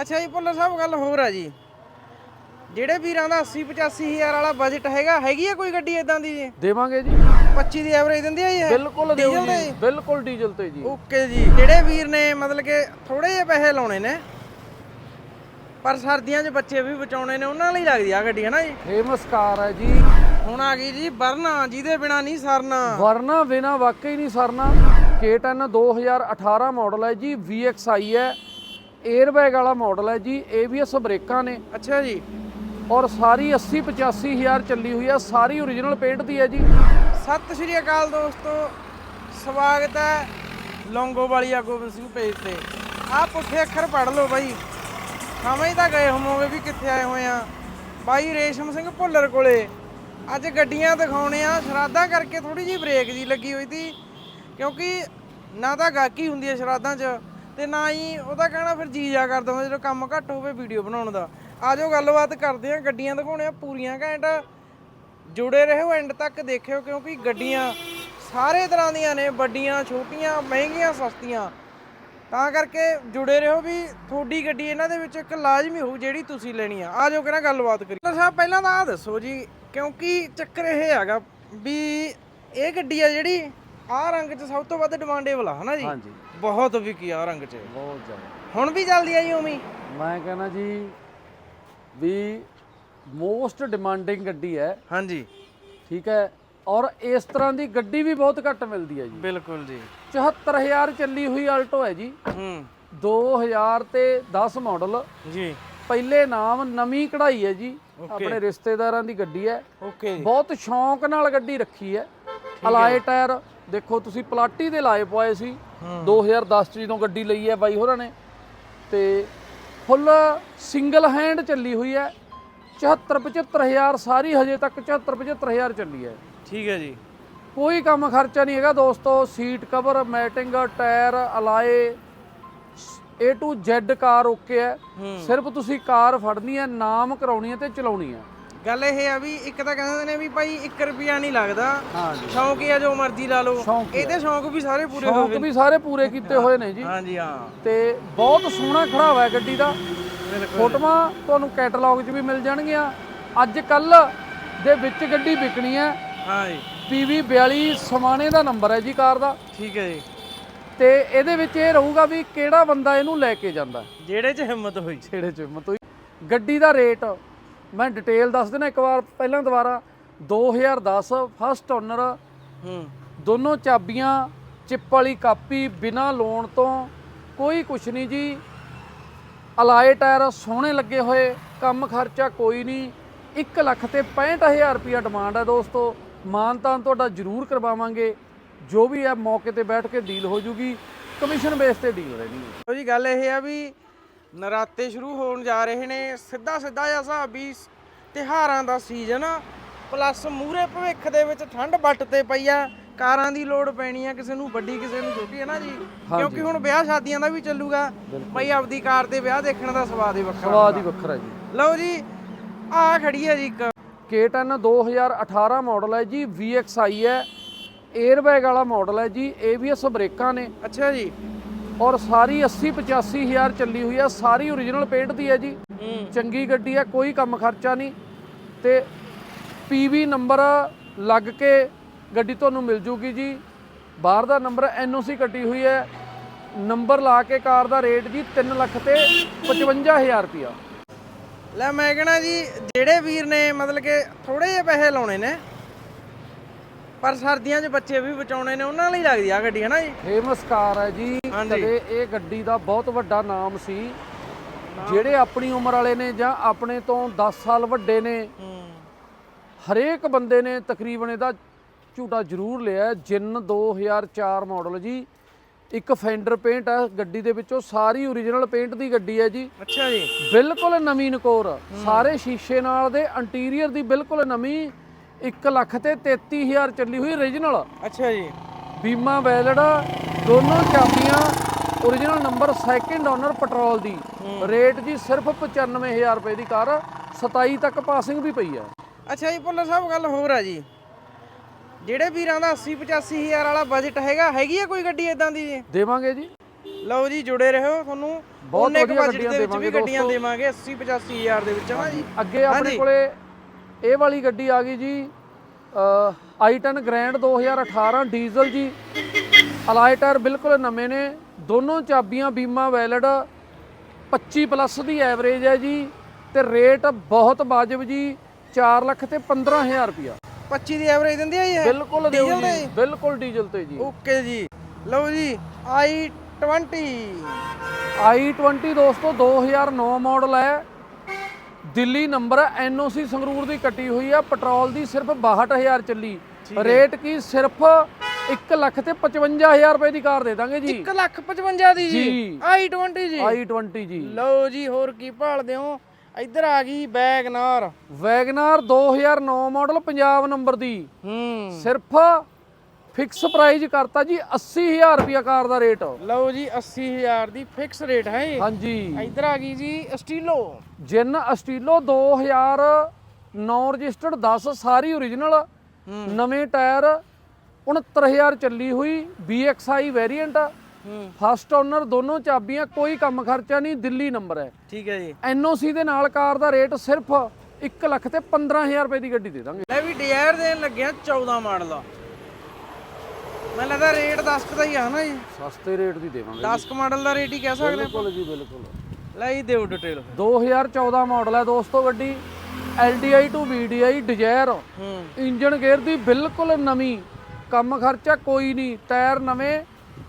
ਅੱਛਾ ਜੀ ਭੁੱਲਰ ਸਾਹਿਬ ਗੱਲ ਹੋਰ ਆ ਜੀ। ਜਿਹੜੇ ਵੀਰਾਂ ਦਾ 80 85 ਹਜ਼ਾਰ ਵਾਲਾ ਬਜਟ ਹੈਗਾ ਹੈਗੀ ਆ ਕੋਈ ਗੱਡੀ ਇਦਾਂ ਦੀ? ਜੀ ਦੇਵਾਂਗੇ ਜੀ। 25 ਦੀ ਐਵਰੇਜ ਦਿੰਦੀ ਆ ਜੀ ਇਹ? ਬਿਲਕੁਲ ਦਿਓ ਡੀਜ਼ਲ ਜੀ ਬਿਲਕੁਲ ਡੀਜ਼ਲ ਤੇ ਜੀ। ਓਕੇ ਜੀ। ਜਿਹੜੇ ਵੀਰ ਨੇ ਮਤਲਬ ਕਿ ਥੋੜੇ ਜਿਹੇ ਪੈਸੇ ਲਾਉਣੇ ਨੇ ਪਰ ਸਰਦੀਆਂ 'ਚ ਬੱਚੇ ਵੀ ਬਚਾਉਣੇ ਨੇ ਉਹਨਾਂ ਲਈ ਲੱਗਦੀ ਆ ਗੱਡੀ ਹੈ ਨਾ ਜੀ? ਫੇਮਸ ਕਾਰ ਹੈ ਜੀ। ਹੁਣ ਆ ਗਈ ਜੀ ਵਰਨਾ ਜਿਹਦੇ ਬਿਨਾ ਨਹੀਂ ਸਰਨਾ। ਵਰਨਾ ਬਿਨਾ ਵਾਕਈ ਨਹੀਂ ਸਰਨਾ। K10 2018 ਮਾਡਲ ਹੈ ਜੀ VXI ਹੈ 에ਅਰ ਬੈਗ ਵਾਲਾ ਮਾਡਲ ਹੈ ਜੀ ABS ਬ੍ਰੇਕਾਂ ਨੇ। ਅੱਛਾ ਜੀ। ਔਰ ਸਾਰੀ 80 85 ਹਜ਼ਾਰ ਚੱਲੀ ਹੋਈ ਹੈ ਸਾਰੀ ਓਰੀਜਨਲ ਪੇਂਟ ਦੀ ਹੈ ਜੀ। ਸਤਿ ਸ਼੍ਰੀ ਅਕਾਲ ਦੋਸਤੋ ਸਵਾਗਤ ਹੈ ਲੌਂਗੋ ਵਾਲੀਆ ਗੋਬਿੰਦ ਸਿੰਘ ਪੇਜ ਤੇ। ਆਹ ਪੁੱਠੇ ਅੱਖਰ ਪੜ ਲਓ ਬਾਈ। ਸਮਝ ਤਾਂ ਗਏ ਹੋਵੋਗੇ ਵੀ ਕਿੱਥੇ ਆਏ ਹੋਏ ਆ। ਬਾਈ ਰੇਸ਼ਮ ਸਿੰਘ ਭੁੱਲਰ ਕੋਲੇ। ਅੱਜ ਗੱਡੀਆਂ ਦਿਖਾਉਣੇ ਆ ਸ਼ਰਾਧਾਂ ਕਰਕੇ ਥੋੜੀ ਜਿਹੀ ਬ੍ਰੇਕ ਜੀ ਲੱਗੀ ਹੋਈ ਸੀ। ਕਿਉਂਕਿ ਨਾ ਤਾਂ ਗਾਕੀ ਹੁੰਦੀ ਹੈ ਸ਼ਰਾਧਾਂ 'ਚ। ਤੇ ਨਾ ਹੀ ਉਹਦਾ ਕਹਿਣਾ ਫਿਰ ਜੀ ਜਾ ਕਰਦਾ ਹੁੰਦਾ ਜਦੋਂ ਕੰਮ ਘੱਟ ਹੋਵੇ ਵੀਡੀਓ ਬਣਾਉਣ ਦਾ। ਆਜੋ ਗੱਲਬਾਤ ਕਰਦੇ ਆ ਗੱਡੀਆਂ ਦਿਖਾਉਣੇ ਆ ਪੂਰੀਆਂ ਘੈਂਟ। ਜੁੜੇ ਰਹੋ ਐਂਡ ਤੱਕ, ਦੇਖਿਓ ਕਿਉਂਕਿ ਗੱਡੀਆਂ ਸਾਰੇ ਤਰ੍ਹਾਂ ਦੀਆਂ ਨੇ, ਵੱਡੀਆਂ, ਛੋਟੀਆਂ, ਮਹਿੰਗੀਆਂ, ਸਸਤੀਆਂ। ਤਾਂ ਕਰਕੇ ਜੁੜੇ ਰਹੋ ਵੀ ਤੁਹਾਡੀ ਗੱਡੀ ਇਹਨਾਂ ਦੇ ਵਿੱਚ ਇੱਕ ਲਾਜ਼ਮੀ ਹੋਊ ਜਿਹੜੀ ਤੁਸੀਂ ਲੈਣੀ ਆ। ਆਜੋ ਕਿਹੜਾ ਗੱਲਬਾਤ ਕਰੀਏ। ਤਾਂ ਸਾਹਿਬ, ਪਹਿਲਾਂ ਤਾਂ ਆ ਦੱਸੋ ਜੀ, ਕਿਉਂਕਿ ਚੱਕਰ ਇਹ ਹੈਗਾ ਵੀ ਇਹ ਗੱਡੀ ਆ ਜਿਹੜੀ ਆਹ ਰੰਗ 'ਚ ਸਭ ਤੋਂ ਵੱਧ ਡਿਮਾਂਡੇਬਲ ਆ ਹਨਾ ਜੀ? ਹਾਂਜੀ। ਬਹੁਤ ਵਿਕੀ ਆ ਆਹ ਰੰਗ 'ਚ। ਬਹੁਤ ਜ਼ਿਆਦਾ। ਹੁਣ ਵੀ ਚੱਲਦੀ ਆ ਜੀ ਉਵੇਂ ਹੀ? ਮੈਂ ਕਹਿੰਦਾ ਜੀ ਵੀ ਮੋਸਟ ਡਿਮਾਂਡਿੰਗ ਗੱਡੀ ਹੈ। ਹਾਂਜੀ। ਠੀਕ ਹੈ ਔਰ ਇਸ ਤਰ੍ਹਾਂ ਦੀ ਗੱਡੀ ਵੀ ਬਹੁਤ ਘੱਟ ਮਿਲਦੀ ਹੈ ਜੀ। ਬਿਲਕੁਲ ਜੀ। 74000 ਚੱਲੀ ਹੋਈ ਆਲਟੋ ਹੈ ਜੀ। ਹੂੰ। 2000 ਤੇ 10 ਮਾਡਲ ਜੀ। ਪਹਿਲੇ ਨਾਮ ਨਵੀਂ ਕਢਾਈ ਹੈ ਜੀ। ਆਪਣੇ ਰਿਸ਼ਤੇਦਾਰਾਂ ਦੀ ਗੱਡੀ ਹੈ। ਓਕੇ ਜੀ। ਬਹੁਤ ਸ਼ੌਂਕ ਨਾਲ ਗੱਡੀ ਰੱਖੀ ਹੈ। ਅਲਾਏ ਟਾਇਰ ਦੇਖੋ ਤੁਸੀਂ ਪਲਾਟੀ ਦੇ ਲਾਏ ਪਏ ਸੀ। 2010 ਚ ਜਦੋਂ ਗੱਡੀ ਲਈ ਹੈ ਬਾਈ ਹੋਰਾਂ ਨੇ। ਤੇ ਫੁੱਲ ਸਿੰਗਲ ਹੈਂਡ ਚੱਲੀ ਹੋਈ ਹੈ। 74 75000 ਸਾਰੀ ਹਜੇ ਤੱਕ 74 75000 ਚੱਲੀ ਹੈ। ਠੀਕ ਹੈ ਜੀ। ਕੋਈ ਕੰਮ ਖਰਚਾ ਨਹੀਂ ਹੈਗਾ ਦੋਸਤੋ। Seat cover matting tyre alloy A to Z car okay ਹੈ। ਸਿਰਫ ਤੁਸੀਂ ਕਾਰ ਫੜਨੀ ਹੈ ਨਾਮ ਕਰਾਉਣੀ ਹੈ ਤੇ ਚਲਾਉਣੀ ਹੈ। ਗੱਲ ਇਹ ਆ ਵੀ ਇੱਕ ਤਾਂ ਕਹਿੰਦੇ ਨੇ ਵੀ ਭਾਈ 1 ਰੁਪਿਆ ਨਹੀਂ ਲੱਗਦਾ। ਹਾਂਜੀ। ਸ਼ੌਂਕ ਹੀ ਆ ਜੋ ਮਰਜ਼ੀ ਲਾ ਲਓ। ਸ਼ੌਂਕ ਹੀ ਇਹਦੇ ਸ਼ੌਂਕ ਵੀ ਸਾਰੇ ਪੂਰੇ ਸ਼ੌਂਕ ਵੀ ਸਾਰੇ ਪੂਰੇ ਕੀਤੇ ਹੋਏ ਨੇ ਜੀ। ਹਾਂਜੀ ਹਾਂ। ਤੇ ਬਹੁਤ ਸੋਹਣਾ ਖੜਾਵਾ ਹੈ ਗੱਡੀ ਦਾ। ਬਿਲਕੁਲ। ਫੋਟੋਆਂ ਤੁਹਾਨੂੰ ਕੈਟਲੌਗ 'ਚ ਵੀ ਮਿਲ ਜਾਣਗੀਆਂ। ਅੱਜ ਕੱਲ ਦੇ ਵਿੱਚ ਗੱਡੀ ਵਿਕਣੀ ਹੈ। ਹਾਂ ਜੀ PV 42 ਸਮਾਣੇ ਦਾ ਨੰਬਰ ਹੈ ਜੀ ਕਾਰ ਦਾ। ਠੀਕ ਹੈ ਜੀ। ਤੇ ਇਹਦੇ ਵਿੱਚ ਇਹ ਰਹੂਗਾ ਵੀ ਕਿਹੜਾ ਬੰਦਾ ਇਹਨੂੰ ਲੈ ਕੇ ਜਾਂਦਾ ਜਿਹੜੇ 'ਚ ਹਿੰਮਤ ਹੋਈ। ਛੇੜੇ ਚ ਮਤਲਬ ਗੱਡੀ ਦਾ ਰੇਟ ਮੈਂ ਡਿਟੇਲ ਦੱਸ ਦੇਣਾ ਇੱਕ ਵਾਰ ਪਹਿਲਾਂ ਦੁਬਾਰਾ। 2010 ਫਸਟ ਓਨਰ ਹੂੰ। ਦੋਨੋਂ ਚਾਬੀਆਂ ਚਿੱਪ ਵਾਲੀ ਕਾਪੀ ਬਿਨਾ ਲੋਨ ਤੋਂ ਕੋਈ ਕੁਛ ਨਹੀਂ ਜੀ। ਅਲਾਏ ਟਾਇਰ ਸੋਹਣੇ ਲੱਗੇ ਹੋਏ ਕੰਮ ਖਰਚਾ ਕੋਈ ਨਹੀਂ। 1 ਲੱਖ ਤੇ 65000 ਰੁਪਇਆ ਡਿਮਾਂਡ ਹੈ ਦੋਸਤੋ। ਮਾਨਤਾਨ ਤੁਹਾਡਾ ਜ਼ਰੂਰ ਕਰਵਾਵਾਂਗੇ। ਜੋ ਵੀ ਹੈ ਮੌਕੇ ਤੇ ਬੈਠ ਕੇ ਡੀਲ ਹੋ ਜੂਗੀ। ਕਮਿਸ਼ਨ ਬੇਸ ਤੇ ਡੀਲ ਰਹਿਣੀ ਹੈ ਜੀ ਗੱਲ ਇਹ ਆ ਵੀ ਨਰਾਤੇ ਸ਼ੁਰੂ ਹੋਣ ਜਾ ਰਹੇ ਨੇ। ਸਿੱਧਾ ਸਿੱਧਾ ਜਿਹਾ ਹਿਸਾਬ ਵੀ ਤਿਉਹਾਰਾਂ ਦਾ ਸੀਜ਼ਨ ਪਲੱਸ ਮੂਰੇ ਭਵਿੱਖ ਦੇ ਵਿੱਚ ਠੰਡ ਵੱਟ ਤੇ ਪਈ ਆ। ਕਾਰਾਂ ਦੀ ਲੋੜ ਪੈਣੀ ਆ ਕਿਸੇ ਨੂੰ ਵੱਡੀ ਕਿਸੇ ਨੂੰ ਛੋਟੀ ਹੈ ਨਾ ਜੀ? ਕਿਉਂਕਿ ਹੁਣ ਵਿਆਹ ਸ਼ਾਦੀਆਂ ਦਾ ਵੀ ਚੱਲੂਗਾ। ਭਾਈ ਆਪਦੀ ਕਾਰ ਤੇ ਵਿਆਹ ਦੇਖਣ ਦਾ ਸਵਾਦ ਹੀ ਵੱਖਰਾ ਸਵਾਦ ਹੀ ਵੱਖਰਾ ਜੀ। ਲਓ ਜੀ ਆ ਖੜੀ ਹੈ ਜੀ ਇੱਕ। K10 2018 ਮਾਡਲ ਹੈ ਜੀ VXI ਹੈ 에ਅਰ ਬੈਗ ਵਾਲਾ ਮਾਡਲ ਹੈ ਜੀ ABS ਬ੍ਰੇਕਾਂ ਨੇ। ਅੱਛਾ ਜੀ। ਔਰ ਸਾਰੀ 80 85 ਹਜ਼ਾਰ ਚੱਲੀ ਹੋਈ ਹੈ ਸਾਰੀ ਓਰੀਜਨਲ ਪੇਂਟ ਦੀ ਹੈ ਜੀ। ਚੰਗੀ ਗੱਡੀ ਹੈ ਕੋਈ ਕੰਮ ਖਰਚਾ ਨਹੀਂ। ਤੇ PV ਨੰਬਰ ਲੱਗ ਕੇ ਗੱਡੀ ਤੁਹਾਨੂੰ ਮਿਲ ਜੂਗੀ ਜੀ। ਬਾਹਰ ਦਾ ਨੰਬਰ NOC ਕੱਟੀ ਹੋਈ ਹੈ। ਨੰਬਰ ਲਾ ਕੇ ਕਾਰ ਦਾ ਰੇਟ ਜੀ 3 ਲੱਖ ਤੇ 55000 ਰੁਪਿਆ ਲੈ ਮੈਂ ਕਹਣਾ ਜੀ ਜਿਹੜੇ ਵੀਰ ਨੇ ਮਤਲਬ ਕਿ ਥੋੜੇ ਜਿਹੇ ਪੈਸੇ ਲਾਉਣੇ ਨੇ ਪਰ ਸਰਦੀਆਂ 'ਚ ਬੱਚੇ ਵੀ ਬਚਾਉਣੇ ਨੇ ਉਹਨਾਂ ਲਈ ਲੱਗਦੀ ਆ ਗੱਡੀ ਹੈ ਨਾ ਜੀ? ਫੇਮਸ ਕਾਰ ਹੈ ਜੀ। ਹਾਂਜੀ। ਕਦੇ ਇਹ ਗੱਡੀ ਦਾ ਬਹੁਤ ਵੱਡਾ ਨਾਮ ਸੀ। ਜਿਹੜੇ ਆਪਣੀ ਉਮਰ ਵਾਲੇ ਨੇ ਜਾਂ ਆਪਣੇ ਤੋਂ 10 ਸਾਲ ਵੱਡੇ ਨੇ ਹੂੰ। ਹਰੇਕ ਬੰਦੇ ਨੇ ਤਕਰੀਬਨ ਇਹਦਾ ਝੂਟਾ ਜ਼ਰੂਰ ਲਿਆ ਹੈ। ਜਿੰਨ 2004 ਮਾਡਲ ਜੀ। ਇੱਕ ਫੈਂਡਰ ਪੇਂਟ ਹੈ ਗੱਡੀ ਦੇ ਵਿੱਚੋਂ ਸਾਰੀ ਓਰੀਜਨਲ ਪੇਂਟ ਦੀ ਗੱਡੀ ਹੈ ਜੀ। ਅੱਛਾ ਜੀ। ਬਿਲਕੁਲ ਨਵੀਂ ਨਕੋਰ। ਸਾਰੇ ਸ਼ੀਸ਼ੇ ਨਾਲ ਦੇ ਇੰਟੀਰੀਅਰ ਦੀ ਬਿਲਕੁਲ ਨਵੀਂ। 1 ਲੱਖ ਤੇ 33000 ਚੱਲੀ ਹੋਈ ਓਰੀਜਨਲ ਅੱਛਾ ਜੀ। ਬੀਮਾ ਵੈਲਿਡ ਦੋਨੋਂ ਚਾਬੀਆਂ origignal number second owner petrol ਦੀ। ਰੇਟ ਜੀ ਸਿਰਫ 95000 ਰੁਪਏ ਦੀ ਕਾਰ 27 ਤੱਕ ਪਾਸਿੰਗ ਵੀ ਪਈ ਹੈ ਅੱਛਾ ਜੀ ਭੁੱਲਰ ਸਾਹਿਬ ਗੱਲ ਹੋਰ ਆ ਜੀ। ਜਿਹੜੇ ਵੀਰਾਂ ਦਾ 80 85 ਹਜ਼ਾਰ ਵਾਲਾ ਬਜਟ ਹੈਗਾ ਹੈਗੀ ਆ ਕੋਈ ਗੱਡੀ ਇਦਾਂ ਦੀ ਜੀ? ਦੇਵਾਂਗੇ ਜੀ। ਲਓ ਜੀ ਜੁੜੇ ਰਹੋ ਤੁਹਾਨੂੰ। ਬਹੁਤ ਵਧੀਆ ਗੱਡੀਆਂ ਦੇ ਵਿੱਚ ਵੀ ਦੇਵਾਂਗੇ ਗੱਡੀਆਂ। ਦੇਵਾਂਗੇ 80 85 ਹਜ਼ਾਰ ਦੇ ਵਿੱਚ ਹਨਾ ਜੀ। ਅੱਗੇ ਆਪਣੇ। ਕੋਲੇ ਇਹ ਵਾਲੀ ਗੱਡੀ ਆ ਗਈ ਜੀ i10 ਗ੍ਰੈਂਡ 2018 ਡੀਜ਼ਲ ਜੀ। ਅਲਾਈ ਟਾਇਰ ਬਿਲਕੁਲ ਨਵੇਂ ਨੇ ਦੋਨੋਂ ਚਾਬੀਆਂ ਬੀਮਾ ਵੈਲਿਡ 25 ਪਲੱਸ ਦੀ ਐਵਰੇਜ ਹੈ ਜੀ ਤੇ ਰੇਟ ਬਹੁਤ ਵਾਜਬ ਜੀ 4 ਲੱਖ ਤੇ 15000 ਰੁਪਿਆ 25 ਦੀ ਐਵਰੇਜ ਦਿੰਦੀ ਜੀ ਇਹ? ਬਿਲਕੁਲ ਡੀਜ਼ਲ ਜੀ ਬਿਲਕੁਲ ਡੀਜ਼ਲ ਤੇ ਜੀ। ਓਕੇ ਜੀ। ਲਓ ਜੀ i20 i20 ਦੋਸਤੋ 2009 ਮਾਡਲ ਹੈ। ਦਿੱਲੀ ਨੰਬਰ ਐਨਓਸੀ ਸੰਗਰੂਰ ਦੀ ਕੱਟੀ ਹੋਈ ਹੈ ਪੈਟਰੋਲ ਦੀ ਸਿਰਫ 62000 ਚੱਲੀ। ਰੇਟ ਕੀ ਸਿਰਫ 1 ਲੱਖ ਤੇ 55000 ਰੁਪਏ ਦੀ ਕਾਰ ਦੇ ਦਾਂਗੇ ਜੀ। 1 ਲੱਖ 55 ਦੀ ਜੀ? ਜੀ। i20 ਜੀ। i20 ਜੀ। ਲਓ ਜੀ ਹੋਰ ਕੀ ਭਾਲਦੇ ਹੋ? ਇੱਧਰ ਆ ਗਈ WagonR. WagonR 2009 model Punjab number ਦੀ। ਹੂੰ। ਸਿਰਫ ਫਿਕਸ ਪ੍ਰਾਈਸ ਕਰਤਾ ਜੀ 80000 ਰੁਪਿਆ ਕਾਰ ਦਾ ਰੇਟ। ਲਓ ਜੀ 80000 ਦੀ ਫਿਕਸ ਰੇਟ ਹੈ ਹਾਂਜੀ। ਇੱਧਰ ਆ ਗਈ ਜੀ ਸਟੀਲੋ ਜਿਨ ਅਸਟੀਲੋ 2009 ਰਜਿਸਟਰਡ 10 ਸਾਰੀ ਓਰੀਜਨਲ ਨਵੇਂ ਟਾਇਰ 69000 ਚੱਲੀ ਹੋਈ BXI ਵੇਰੀਐਂਟ ਫਸਟ ਓਨਰ ਦੋਨੋਂ ਚਾਬੀਆਂ ਕੋਈ ਕੰਮ ਖਰਚਾ ਨਹੀਂ ਦਿੱਲੀ ਨੰਬਰ ਹੈ। ਠੀਕ ਹੈ ਜੀ। NOC ਦੇ ਨਾਲ ਕਾਰ ਦਾ ਰੇਟ ਸਿਰਫ 1 ਲੱਖ ਤੇ 15000 ਰੁਪਏ ਦੀ ਗੱਡੀ ਦੇ ਦਾਂਗੇ। ਲੈ ਵੀ ਡਿਜ਼ਾਇਰ ਦੇਣ ਲੱਗਿਆ 14 ਮਾਡਲ ਦਾ। ਮੈਨੂੰ ਲੱਗਦਾ ਰੇਟ 10 ਕੁ ਦਾ ਹੀ ਆ ਨਾ ਜੀ। ਸਸਤੇ ਰੇਟ ਦੀ ਦੇਵਾਂਗੇ 10 ਕੁ ਮਾਡਲ ਦਾ ਰੇਟ ਹੀ ਕਹਿ ਸਕਦੇ ਬਿਲਕੁਲ ਜੀ ਬਿਲਕੁਲ। ਲੈ ਹੀ ਦਿਓ ਡਿਟੇਲ 2014 ਮਾਡਲ ਹੈ ਦੋਸਤੋ ਗੱਡੀ। LDI to VDI Dzire. ਹੂੰ। ਇੰਜਨ ਗੇਅਰ ਦੀ ਬਿਲਕੁਲ ਨਵੀਂ। ਕੰਮ ਖਰਚਾ ਕੋਈ ਨਹੀਂ। ਟਾਇਰ ਨਵੇਂ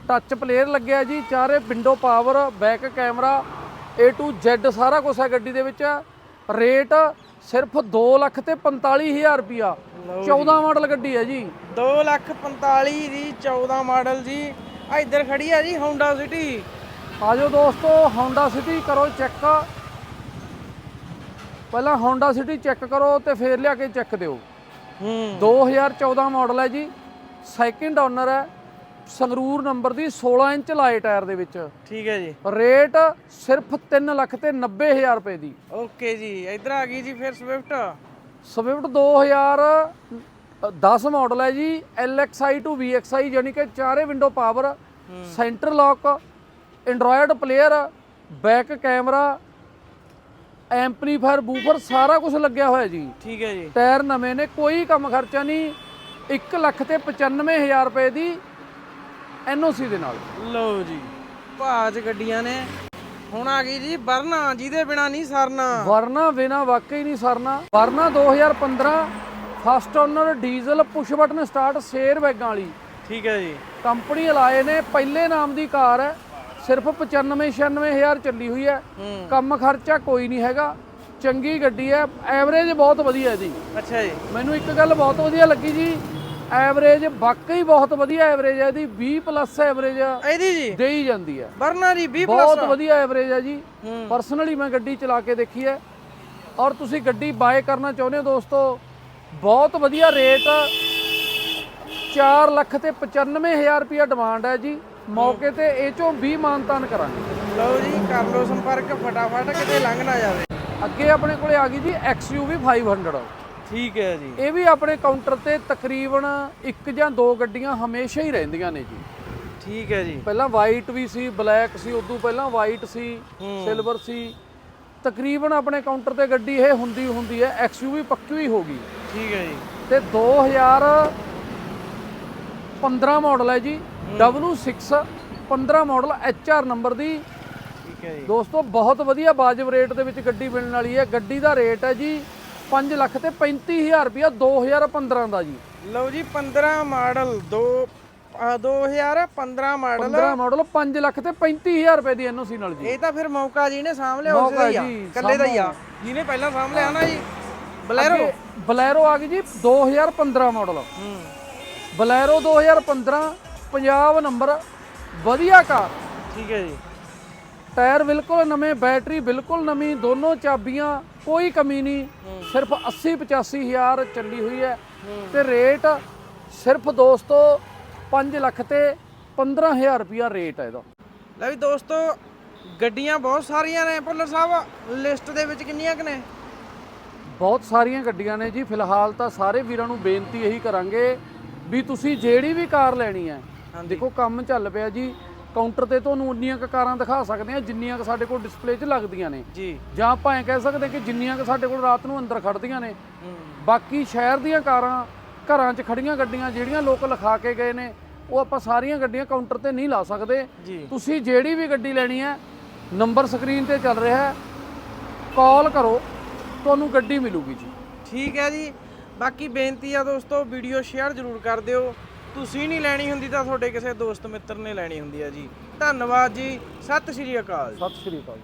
ਟੱਚ ਪਲੇਅਰ ਲੱਗਿਆ ਜੀ। ਚਾਰੇ window power back camera A to Z ਸਾਰਾ ਕੁਝ ਹੈ ਗੱਡੀ ਦੇ ਵਿੱਚ। ਰੇਟ ਸਿਰਫ 2 ਲੱਖ ਤੇ 45000 ਰੁਪਿਆ 14 ਮਾਡਲ ਗੱਡੀ ਹੈ ਜੀ। 2 ਲੱਖ 45 ਦੀ 14 ਮਾਡਲ ਜੀ। ਆ ਇੱਧਰ ਖੜੀ ਆ ਜੀ Honda City ਆਜੋ ਦੋਸਤੋ Honda City ਕਰੋ ਚੈੱਕ। ਪਹਿਲਾਂ Honda City ਚੈੱਕ ਕਰੋ ਤੇ ਫੇਰ ਲਿਆ ਕੇ ਚੈੱਕ ਦਿਓ। ਹੂੰ। 2014 ਮਾਡਲ ਹੈ ਜੀ। ਸੈਕਿੰਡ ਓਨਰ ਹੈ। ਸੰਗਰੂਰ ਨੰਬਰ ਦੀ 16 ਇੰਚ ਲਾਏ ਟਾਇਰ ਦੇ ਵਿੱਚ। ਠੀਕ ਹੈ ਜੀ। ਰੇਟ ਸਿਰਫ 3 ਲੱਖ ਤੇ 90000 ਰੁਪਏ ਦੀ। ਓਕੇ ਜੀ। ਇੱਧਰ ਆ ਗਈ ਜੀ ਫਿਰ ਸਵਿਫਟ ਸਵਿਫਟ 2010 ਮਾਡਲ ਹੈ ਜੀ LXI to VXI ਯਾਨੀ ਕਿ ਚਾਰੇ window power centre lock android player back camera amplifier woofer ਸਾਰਾ ਕੁਝ ਲੱਗਿਆ ਹੋਇਆ ਜੀ। ਠੀਕ ਹੈ ਜੀ। ਟਾਇਰ ਨਵੇਂ ਨੇ ਕੋਈ ਕੰਮ ਖਰਚਾ ਨਹੀਂ 1 ਲੱਖ ਤੇ 95000 ਰੁਪਏ ਦੀ ਐਨਓਸੀ ਦੇ ਨਾਲ। ਲਓ ਜੀ ਭਾਜ ਗੱਡੀਆਂ ਨੇ। ਹੁਣ ਆ ਗਈ ਜੀ ਵਰਨਾ ਜਿਹਦੇ ਬਿਨਾ ਨਹੀਂ ਸਰਨਾ। ਵਰਨਾ ਬਿਨਾ ਵਾਕਈ ਨਹੀਂ ਸਰਨਾ। Verna 2015 first owner diesel push button start ਸ਼ੇਰ ਬੈਗਾਂ ਵਾਲੀ। ਠੀਕ ਹੈ ਜੀ। ਕੰਪਨੀ ਲਾਏ ਨੇ ਪਹਿਲੇ ਨਾਮ ਦੀ ਕਾਰ ਹੈ। ਸਿਰਫ 95 96000 ਚੱਲੀ ਹੋਈ ਹੈ। ਕੰਮ ਖਰਚਾ ਕੋਈ ਨਹੀਂ ਹੈਗਾ। ਚੰਗੀ ਗੱਡੀ ਹੈ। ਐਵਰੇਜ ਬਹੁਤ ਵਧੀਆ ਇਹਦੀ। ਅੱਛਾ ਜੀ। ਮੈਨੂੰ ਇੱਕ ਗੱਲ ਬਹੁਤ ਵਧੀਆ ਲੱਗੀ ਜੀ। ਐਵਰੇਜ ਵਾਕਈ ਬਹੁਤ ਵਧੀਆ ਐਵਰੇਜ ਹੈ ਇਹਦੀ 20 ਪਲੱਸ ਐਵਰੇਜ ਇਹਦੀ ਜੀ? ਦੇ ਹੀ ਜਾਂਦੀ ਹੈ ਵਰਨਾ ਦੀ 20 ਬਹੁਤ ਪਲੱਸ ਵਧੀਆ ਐਵਰੇਜ ਹੈ ਜੀ। ਪਰਸਨਲੀ ਮੈਂ ਗੱਡੀ ਚਲਾ ਕੇ ਦੇਖੀ ਹੈ। ਔਰ ਤੁਸੀਂ ਗੱਡੀ ਬਾਏ ਕਰਨਾ ਚਾਹੁੰਦੇ ਹੋ ਦੋਸਤੋ ਬਹੁਤ ਵਧੀਆ ਰੇਟ 4 ਲੱਖ ਤੇ 95000 ਰੁਪਇਆ ਡਿਮਾਂਡ ਹੈ ਜੀ। ਮੌਕੇ ਤੇ ਇਹ ਚੋਂ 20 ਮਾਨਤਾਨ ਕਰਾਂਗੇ। ਲਓ ਜੀ ਕਰ ਲਓ ਸੰਪਰਕ ਫਟਾਫਟ ਕਿਤੇ ਲੰਘ ਨਾ ਜਾਵੇ। ਅੱਗੇ ਆਪਣੇ ਕੋਲੇ ਆ ਗਈ ਜੀ XUV 500 ਠੀਕ ਹੈ ਜੀ। ਇਹ ਵੀ ਆਪਣੇ ਕਾਊਂਟਰ ਤੇ ਤਕਰੀਬਨ ਇੱਕ ਜਾਂ ਦੋ ਗੱਡੀਆਂ ਹਮੇਸ਼ਾ ਹੀ ਰਹਿੰਦੀਆਂ ਨੇ ਜੀ। ਠੀਕ ਹੈ ਜੀ। ਪਹਿਲਾਂ ਵਾਈਟ ਵੀ ਸੀ ਬਲੈਕ ਸੀ ਉਦੋਂ ਪਹਿਲਾਂ ਵਾਈਟ ਸੀ ਹੂੰ। ਸਿਲਵਰ ਸੀ। ਤਕਰੀਬਨ ਆਪਣੇ ਕਾਊਂਟਰ ਤੇ ਗੱਡੀ ਇਹ ਹੁੰਦੀ ਹੁੰਦੀ ਹੈ XUV ਪੱਕੀ ਹੋਈ ਹੋ ਗਈ ਠੀਕ ਹੈ ਜੀ। ਤੇ 2015 ਮਾਡਲ ਹੈ ਜੀ। W6 15 ਮਾਡਲ HR ਨੰਬਰ ਦੀ। ਠੀਕ ਹੈ ਜੀ। ਦੋਸਤੋ ਬਹੁਤ ਵਧੀਆ ਵਾਜਬ ਰੇਟ ਦੇ ਵਿੱਚ ਗੱਡੀ ਮਿਲਣ ਵਾਲੀ ਹੈ। ਗੱਡੀ ਦਾ ਰੇਟ ਹੈ ਜੀ 5 ਲੱਖ ਤੇ 35000 ਰੁਪਇਆ 2015 ਦਾ ਜੀ। ਲਓ ਜੀ 15 ਮਾਡਲ 2 2015 ਮਾਡਲ। 15 ਮਾਡਲ 5 ਲੱਖ ਤੇ 35000 ਰੁਪਏ ਦੀ ਐਨਓਸੀ ਨਾਲ ਜੀ। ਇਹ ਤਾਂ ਫਿਰ ਮੌਕਾ ਜੀ ਨੇ ਸਾਂਭ ਲਿਆ ਉਸੇ ਦਾ ਹੀ ਆ ਦਾ ਹੀ ਆ। ਜਿਹਨੇ ਪਹਿਲਾਂ ਸਾਂਭ ਲਿਆ ਨਾ ਜੀ ਬਲੈਰੋ। ਬਲੈਰੋ ਆ ਗਈ ਜੀ 2015 ਮਾਡਲ। ਹੂੰ। ਬਲੈਰੋ 2015 ਪੰਜਾਬ ਨੰਬਰ ਵਧੀਆ ਕਾਰ। ਠੀਕ ਹੈ ਜੀ। ਟਾਇਰ ਬਿਲਕੁਲ ਨਵੇਂ ਬੈਟਰੀ ਬਿਲਕੁਲ ਨਵੀਂ ਦੋਨੋਂ ਚਾਬੀਆਂ ਕੋਈ ਕਮੀ ਨਹੀਂ। ਸਿਰਫ 80 85 ਹਜ਼ਾਰ ਚੱਲੀ ਹੋਈ ਹੈ। ਤੇ ਰੇਟ ਸਿਰਫ ਦੋਸਤੋ 5 ਲੱਖ ਤੇ 15000 ਰੁਪਿਆ ਰੇਟ ਹੈ ਇਹਦਾ। ਲੈ ਵੀ ਦੋਸਤੋ ਗੱਡੀਆਂ ਬਹੁਤ ਸਾਰੀਆਂ ਨੇ। ਭੁੱਲਰ ਸਾਹਿਬ ਲਿਸਟ ਦੇ ਵਿੱਚ ਕਿੰਨੀਆਂ ਕੁ ਨੇ? ਬਹੁਤ ਸਾਰੀਆਂ ਗੱਡੀਆਂ ਨੇ ਜੀ। ਫਿਲਹਾਲ ਤਾਂ ਸਾਰੇ ਵੀਰਾਂ ਨੂੰ ਬੇਨਤੀ ਇਹੀ ਕਰਾਂਗੇ ਵੀ ਤੁਸੀਂ ਜਿਹੜੀ ਵੀ ਕਾਰ ਲੈਣੀ ਹੈ। ਦੇਖੋ ਕੰਮ ਚੱਲ ਪਿਆ ਜੀ। ਕਾਊਂਟਰ ਤੇ ਤੁਹਾਨੂੰ ਉਨੀਆਂ ਕੁ ਕਾਰਾਂ ਦਿਖਾ ਸਕਦੇ ਹਾਂ ਜਿੰਨੀਆਂ ਕੁ ਸਾਡੇ ਕੋਲ ਡਿਸਪਲੇ 'ਚ ਲੱਗਦੀਆਂ ਨੇ। ਜੀ। ਜਾਂ ਆਪਾਂ ਐਂ ਕਹਿ ਸਕਦੇ ਕਿ ਜਿੰਨੀਆਂ ਕੁ ਸਾਡੇ ਕੋਲ ਰਾਤ ਨੂੰ ਅੰਦਰ ਖੜਦੀਆਂ ਨੇ। ਬਾਕੀ ਸ਼ਹਿਰ ਦੀਆਂ ਕਾਰਾਂ ਘਰਾਂ 'ਚ ਖੜੀਆਂ ਗੱਡੀਆਂ ਜਿਹੜੀਆਂ ਲੋਕ ਲਿਖਾ ਕੇ ਗਏ ਨੇ ਉਹ ਆਪਾਂ ਸਾਰੀਆਂ ਗੱਡੀਆਂ ਕਾਊਂਟਰ ਤੇ ਨਹੀਂ ਲਾ ਸਕਦੇ। ਜੀ। ਤੁਸੀਂ ਜਿਹੜੀ ਵੀ ਗੱਡੀ ਲੈਣੀ ਹੈ ਨੰਬਰ ਸਕਰੀਨ ਤੇ ਚੱਲ ਰਿਹਾ ਹੈ। ਕਾਲ ਕਰੋ ਤੁਹਾਨੂੰ ਗੱਡੀ ਮਿਲੂਗੀ ਜੀ। ਠੀਕ ਹੈ ਜੀ। ਬਾਕੀ ਬੇਨਤੀ ਆ ਦੋਸਤੋ ਵੀਡੀਓ ਸ਼ੇਅਰ ਜ਼ਰੂਰ ਕਰ ਦਿਓ। ਤੁਸੀਂ ਨਹੀਂ ਲੈਣੀ ਹੁੰਦੀ ਤਾਂ ਤੁਹਾਡੇ ਕਿਸੇ ਦੋਸਤ ਮਿੱਤਰ ਨੇ ਲੈਣੀ ਹੁੰਦੀ ਹੈ ਜੀ। ਧੰਨਵਾਦ ਜੀ। ਸਤਿ ਸ਼੍ਰੀ ਅਕਾਲ। ਸਤਿ ਸ਼੍ਰੀ ਅਕਾਲ।